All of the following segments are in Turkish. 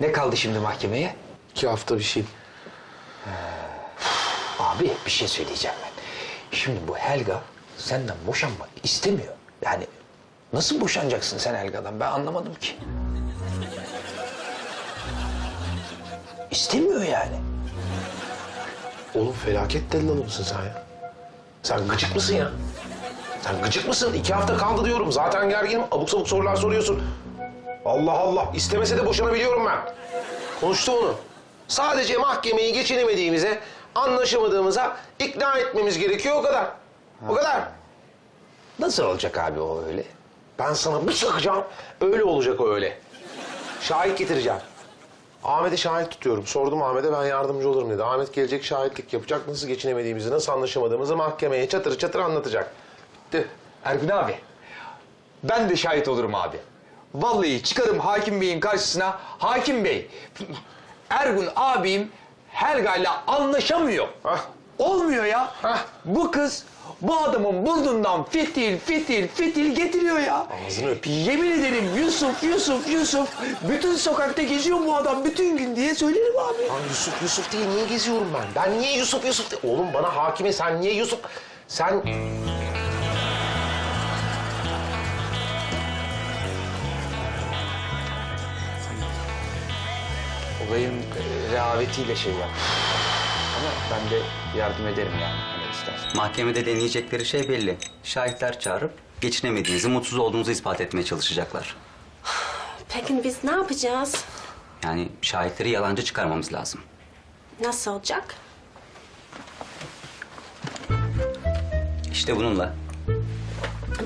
Ne kaldı şimdi mahkemeye? İki hafta bir şey. Abi bir şey söyleyeceğim ben. Şimdi bu Helga senden boşanmak istemiyor. Yani nasıl boşanacaksın sen Helga'dan ben anlamadım ki. İstemiyor yani. Oğlum felaket deli mısın sen ya? Sen gıcık mısın ya? Sen gıcık mısın? İki hafta kaldı diyorum. Zaten gerginim. Abuk sabuk sorular soruyorsun. Allah Allah. İstemese de boşanabiliyorum ben. Konuştu onu. Sadece mahkemeyi geçinemediğimize, anlaşamadığımıza ikna etmemiz gerekiyor o kadar. O kadar. Nasıl olacak abi o öyle? Ben sana bir çakacağım. Öyle olacak o öyle. Şahit getireceğim. Ahmet'e şahit tutuyorum. Sordum Ahmet'e ben yardımcı olurum dedi. Ahmet gelecek şahitlik yapacak. Nasıl geçinemediğimizi, nasıl anlaşamadığımızı mahkemeye çatır çatır anlatacak. Bitti. Ergun abi, ben de şahit olurum abi. Vallahi çıkarım hakim beyin karşısına. Hakim bey, Ergun abim Helga'yla anlaşamıyor. Hah. Olmuyor ya. Hah. Bu kız bu adamın bulduğundan fitil fitil fitil getiriyor ya. Ağzını öpeyim. Yemin ederim Yusuf, Yusuf, Yusuf. Bütün sokakta geziyor bu adam bütün gün diye söylerim abi. Lan Yusuf Yusuf değil niye geziyorum ben? Ben niye Yusuf Yusuf değil? Oğlum bana hakime sen niye Yusuf? Sen... Olayın e, rehavetiyle şey yap. Ama ben de yardım ederim yani hani istersen. Mahkemede deneyecekleri şey belli. Şahitler çağırıp geçinemediğinizi, mutsuz olduğunuzu ispat etmeye çalışacaklar. Peki biz ne yapacağız? Yani şahitleri yalancı çıkarmamız lazım. Nasıl olacak? İşte bununla.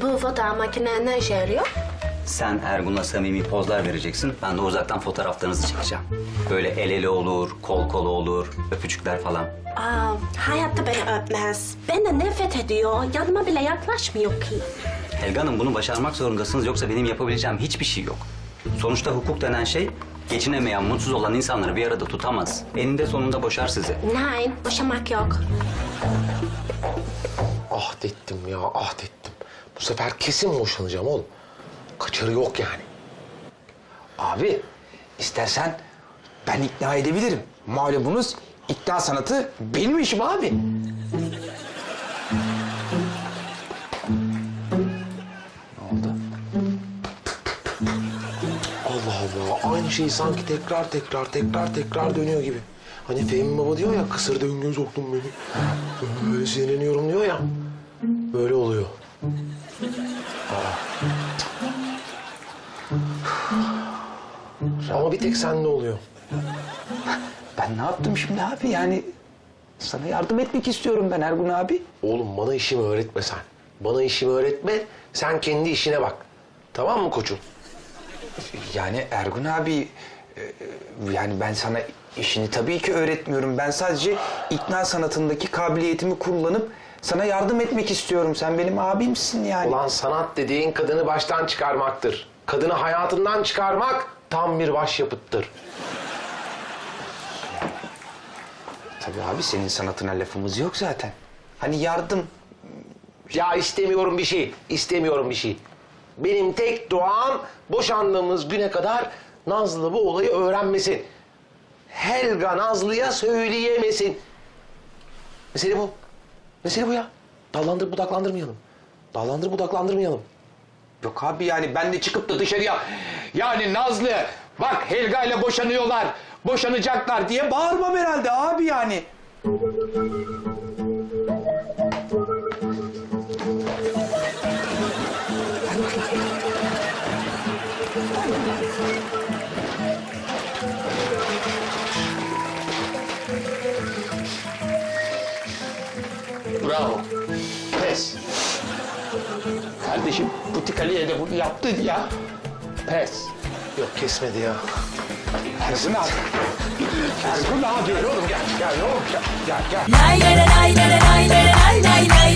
Bu fotoğraf makine ne işe yarıyor? Sen Ergun'la samimi pozlar vereceksin. Ben de uzaktan fotoğraflarınızı çekeceğim. Böyle el ele olur, kol kola olur, öpücükler falan. Aa, hayatta beni öpmez. Benden nefret ediyor. Yanıma bile yaklaşmıyor ki. Helga Hanım bunu başarmak zorundasınız yoksa benim yapabileceğim hiçbir şey yok. Sonuçta hukuk denen şey geçinemeyen, mutsuz olan insanları bir arada tutamaz. Eninde sonunda boşar sizi. Nein, boşamak yok. Ah dettim ya ah dettim. Bu sefer kesin boşanacağım oğlum. Kaçarı yok yani. Abi istersen ben ikna edebilirim. Malumunuz ikna sanatı benim işim abi. Ne oldu? Allah Allah aynı şey sanki tekrar tekrar tekrar tekrar dönüyor gibi. Hani Fehmi Baba diyor ya kısır döngüye soktun beni. Böyle sinirleniyorum diyor ya. Böyle oluyor. Aa. Ama bir tek sende oluyor. Ben ne yaptım şimdi abi yani sana yardım etmek istiyorum ben Ergun abi. Oğlum bana işimi öğretme sen. Bana işimi öğretme. Sen kendi işine bak. Tamam mı koçum? Yani Ergun abi e, yani ben sana işini tabii ki öğretmiyorum. Ben sadece ikna sanatındaki kabiliyetimi kullanıp sana yardım etmek istiyorum. Sen benim abimsin yani. Ulan sanat dediğin kadını baştan çıkarmaktır. Kadını hayatından çıkarmak tam bir başyapıttır. Tabii abi senin sanatına lafımız yok zaten. Hani yardım Ya istemiyorum bir şey, istemiyorum bir şey. Benim tek duam boşandığımız güne kadar Nazlı bu olayı öğrenmesin. Helga Nazlı'ya söyleyemesin. Mesele bu. Mesele bu ya. Dallandır budaklandırmayalım. Dallandır budaklandırmayalım. Yok abi yani ben de çıkıp da dışarıya yani Nazlı bak Helga ile boşanıyorlar, boşanacaklar diye bağırmam herhalde abi yani. Bravo. Pes. Kardeşim butik Ali'ye de bunu yaptın ya. Pes. Yok kesmedi ya. Ergun abi. Ergun abi. Gel oğlum gel. Gel oğlum gel. Gel gel. Lay lay lay lay lay lay lay lay lay